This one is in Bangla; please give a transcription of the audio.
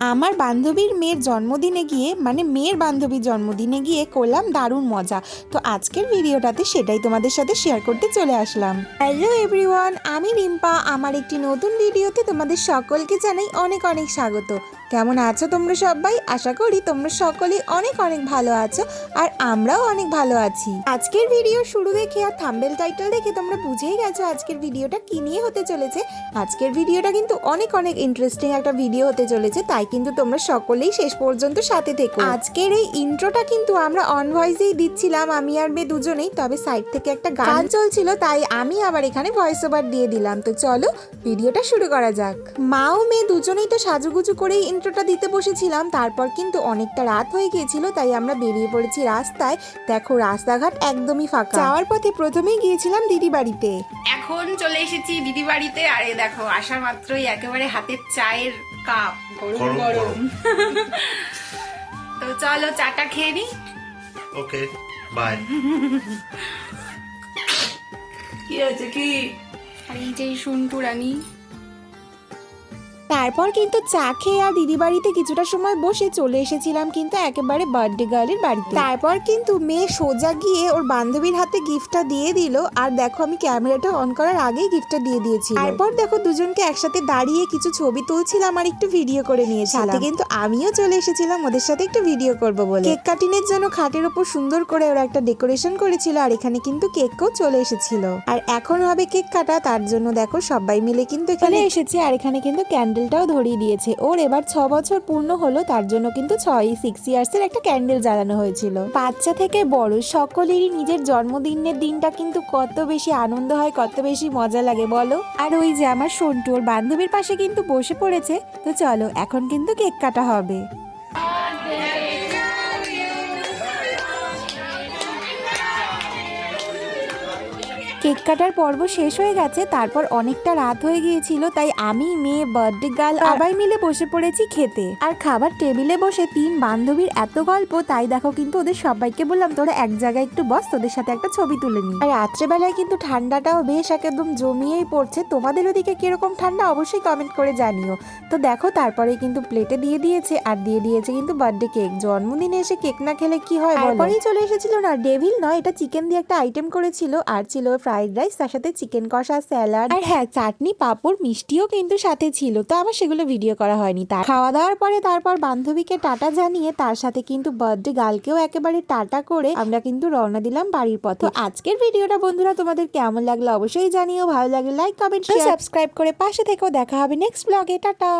আমার বান্ধবীর মেয়ের জন্মদিনে গিয়ে মানে মেয়ের বান্ধবীর জন্মদিনে গিয়ে করলাম দারুণ মজা। তো আজকের ভিডিওটাতে সেটাই তোমাদের সাথে শেয়ার করতে চলে আসলাম। হ্যালো এভরিওয়ান আমি রিম্পা। আমার একটি নতুন ভিডিওতে তোমাদের সকলকে জানাই অনেক অনেক স্বাগত। কেমন আছো তোমরা সবাই? আশা করি তোমরা সকলেই অনেক অনেক ভালো আছো আর আমরাও অনেক ভালো আছি। আজকের ভিডিও শুরু দেখে আর থাম্বেল টাইটেল দেখে তোমরা বুঝেই গেছো আজকের ভিডিওটা কি নিয়ে হতে চলেছে। আজকের ভিডিওটা কিন্তু অনেক অনেক ইন্টারেস্টিং একটা ভিডিও হতে চলেছে, তাই কিন্তু তোমরা সকলেই শেষ পর্যন্ত সাথে থেকো। আজকের এই ইন্ট্রোটা কিন্তু আমরা অন ভয়েসেই দিচ্ছিলাম আমি আর মেয়ে দুজনেই তবে সাইড থেকে একটা গান চলছিল তাই আমি আবার এখানে ভয়েস ওভার দিয়ে দিলাম। তো চলো ভিডিওটা শুরু করা যাক। মা ও মেয়ে দুজনেই তো সাজুগুজু করেই ইন্ট্রোটা দিতে বসেছিলাম তারপর কিন্তু অনেকটা রাত হয়ে গিয়েছিল তাই আমরা বেরিয়ে পড়েছি রাস্তায়। দেখো রাস্তাঘাট একদমই ফাঁকা। যাওয়ার পথে প্রথমেই গিয়েছিলাম দিদি বাড়িতে। এখন চলে এসেছি দিদি বাড়িতে আরে দেখো আসা মাত্রই একেবারে হাতের চায়ের কাপ গরম গরম। তো চলো চাটা খেয়ে নি। ওকে বাই কি হয়েছে কি? আর এই যে শুনটু রানী তারপর কিন্তু চা খেয়ে আর দিদি বাড়িতে কিছুটা সময় বসে চলে এসেছিলাম কিন্তু একেবারে বার্থডে গার্লের বাড়িতে। তারপর কিন্তু মেয়ে সোজা গিয়ে ওর বান্ধবীর হাতে গিফটটা দিয়ে দিল। আর দেখো আমি ক্যামেরাটা অন করার আগেই গিফটটা দিয়ে দিয়েছি তারপর দেখো দুজনকে একসাথে দাঁড়িয়ে কিছু ছবি তুলছিলাম আর একটু ভিডিও করে নিয়েছিলাম। সাথে কিন্তু আমিও চলে এসেছিলাম ওদের সাথে একটু ভিডিও করব বলে। কেক কাটিংয়ের জন্য খাটের উপর সুন্দর করে ওরা একটা ডেকোরেশন করেছিল আর এখানে কিন্তু কেকও চলে এসেছিল। আর এখন হবে কেক কাটা, তার জন্য দেখো সবাই মিলে কিন্তু এখানে এসেছে আর এখানে কিন্তু ক্যান্ডেলটাও ধরিয়ে দিয়েছে। ওর এবার ছ বছর পূর্ণ হলো, তার জন্য কিন্তু ছয় সিক্স ইয়ার্স এর একটা ক্যান্ডেল জ্বালানো হয়েছিল। বাচ্চা থেকে বড়, সকলেরই নিজের জন্মদিনের দিনটা কিন্তু কত বেশি আনন্দ হয়, কত বেশি মজা লাগে, বলো? আর ওই যে আমার সন্টু, ওর বান্ধবীর পাশে কিন্তু বসে পড়েছে। তো চলো, এখন কিন্তু কেক কাটা হবে। কেক কাটার পর্ব শেষ হয়ে গেছে তারপর অনেকটা রাত হয়ে গিয়েছিল তাই আমি মেয়ে বার্থডে গার্ল সবাই মিলে বসে পড়েছি খেতে। আর খাবার টেবিলে বসে তিন বান্ধবীর এত গল্প তাই দেখো কিন্তু ওদের সবাইকে বললাম তোরা এক জায়গায় একটু বস তোদের সাথে একটা ছবি তুলে নি আর রাত্রেবেলায় কিন্তু ঠান্ডাটাও বেশ একদম জমিয়েই পড়ছে তোমাদের ওদিকে কীরকম ঠান্ডা অবশ্যই কমেন্ট করে জানিও। তো দেখো তারপরে কিন্তু প্লেটে দিয়ে দিয়েছে আর দিয়ে দিয়েছে কিন্তু বার্থডে কেক। জন্মদিনে এসে কেক না খেলে কি হয় তারপরেই চলে এসেছিল না ডেভিল নয় এটা চিকেন দিয়ে একটা আইটেম করেছিল আর ছিল ফ্রাইড রাইস তার সাথে চিকেন কষা স্যালাড আর হ্যাঁ চাটনি পাঁপড় মিষ্টিও কিন্তু সাথে ছিল। তো আমার সেগুলো ভিডিও করা হয়নি। তার খাওয়া দাওয়ার পরে তারপর বান্ধবীকে টাটা জানিয়ে তার সাথে কিন্তু বার্থডে গার্লকেও একেবারে টাটা করে আমরা কিন্তু রওনা দিলাম বাড়ির পথে। তো আজকের ভিডিওটা বন্ধুরা তোমাদের কেমন লাগল অবশ্যই জানিও। ভালো লাগলে লাইক কমেন্ট সাবস্ক্রাইব করে পাশে থেকেও দেখা হবে নেক্সট ব্লগে টাটা!